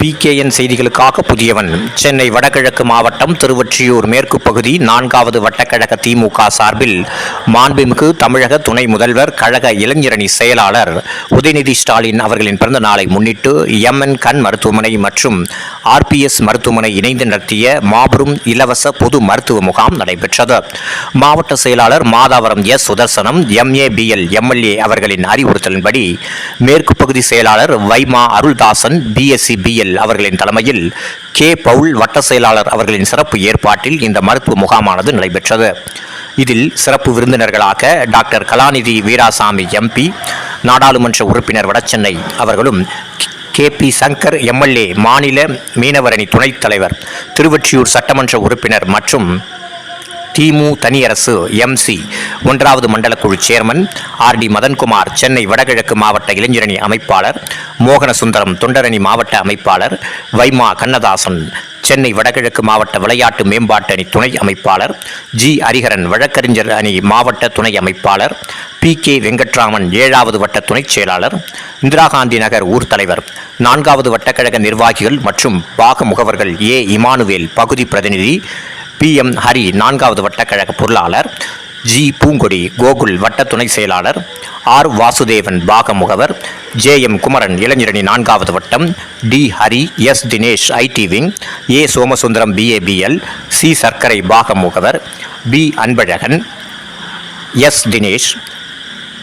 PKN செய்திகளுக்காக புதியவன். சென்னை வடகிழக்கு மாவட்டம் திருவொற்றியூர் மேற்கு பகுதி நான்காவது வட்டக்கழக திமுக சார்பில் மாண்புமிகு தமிழக துணை முதல்வர் கழக இளைஞரணி செயலாளர் உதயநிதி ஸ்டாலின் அவர்களின் பிறந்த நாளை முன்னிட்டு எம்என் கண் மருத்துவமனை மற்றும் ஆர்பிஎஸ் மருத்துவமனை இணைந்து நடத்திய மாபெரும் இலவச பொது மருத்துவ முகாம் நடைபெற்றது. மாவட்ட செயலாளர் Madhavaram S Sudharsanam MABL MLA அவர்களின் அறிவுறுத்தலின்படி மேற்கு பகுதி செயலாளர் வைமா அருள்தாசன் பிஎஸ்சி பிஎல் அவர்களின் தலைமையில் கே. பவுல் வட்ட செயலாளர் அவர்களின் சிறப்பு ஏற்பாட்டில் இந்த மருத்துவ முகாமானது நடைபெற்றது. இதில் சிறப்பு விருந்தினர்களாக டாக்டர் கலாநிதி வீராசாமி எம்பி நாடாளுமன்ற உறுப்பினர் வடசென்னை அவர்களும் கே. பி. சங்கர் எம்எல்ஏ மாநில மீனவரணி துணைத் தலைவர் திருவொற்றியூர் சட்டமன்ற உறுப்பினர் மற்றும் திமு தனியரசு எம்சி ஒன்றாவது மண்டல குழு chairman R D Madhankumar Chennai வடகிழக்கு மாவட்ட இளைஞரணி அமைப்பாளர் மோகனசுந்தரம் தொண்டரணி மாவட்ட அமைப்பாளர் வைமா கண்ணதாசன் சென்னை வடகிழக்கு மாவட்ட விளையாட்டு மேம்பாட்டு அணி துணை அமைப்பாளர் ஜி ஹரிஹரன் வழக்கறிஞர் அணி மாவட்ட துணை அமைப்பாளர் பி கே வெங்கட்ராமன் ஏழாவது வட்ட துணைச் செயலாளர் இந்திரா காந்தி நகர் ஊர் தலைவர் நான்காவது வட்டக்கழக நிர்வாகிகள் மற்றும் பாக முகவர்கள் ஏ இமானுவேல் பகுதி பிரதிநிதி பி எம் ஹரி நான்காவது வட்டக்கழக பொருளாளர். ஜி. பூங்கொடி கோகுல் வட்ட துணை செயலாளர். ஆர். வாசுதேவன் பாக முகவர் ஜே. எம். குமரன் இளைஞரணி நான்காவது வட்டம். D. Hari S. Dinesh IT wing. A. Somasundaram BABL C. Sakkarai பாக முகவர் பி. அன்பழகன் எஸ். தினேஷ்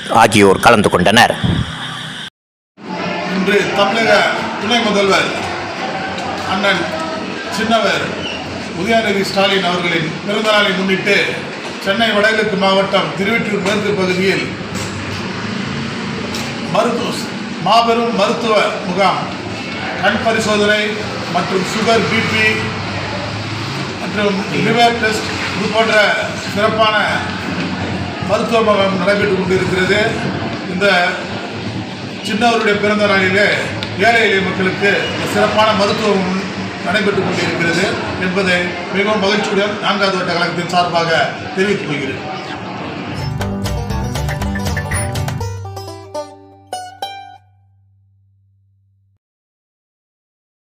ஆகியோர் கலந்து கொண்டனர். இன்று தமிழக துணை முதல்வர் அண்ணன் சின்னவர் உதயநிதி ஸ்டாலின் அவர்களின் பிறந்தநாளை முன்னிட்டு சென்னை வடகிழக்கு மாவட்டம் திருவெற்றூர் மேற்கு பகுதியில் மருத்துவ மாபெரும் மருத்துவ முகாம் கண் பரிசோதனை மற்றும் சுகர் பிபி மற்றும் லிவர் டெஸ்ட் இது போன்ற சிறப்பான மருத்துவ முகாம் நடைபெற்றுக் கொண்டிருக்கிறது. இந்த சின்னவருடைய பிறந்த நாளிலே ஏழை எளிய மக்களுக்கு சிறப்பான மருத்துவம் நடைபெற்றுக் கொண்டிருக்கிறது என்பதை மிகவும் மகிழ்ச்சியுடன் நான்காவது வட்ட கழகத்தின் சார்பாக தெரிவித்துக் கொள்கிறேன்.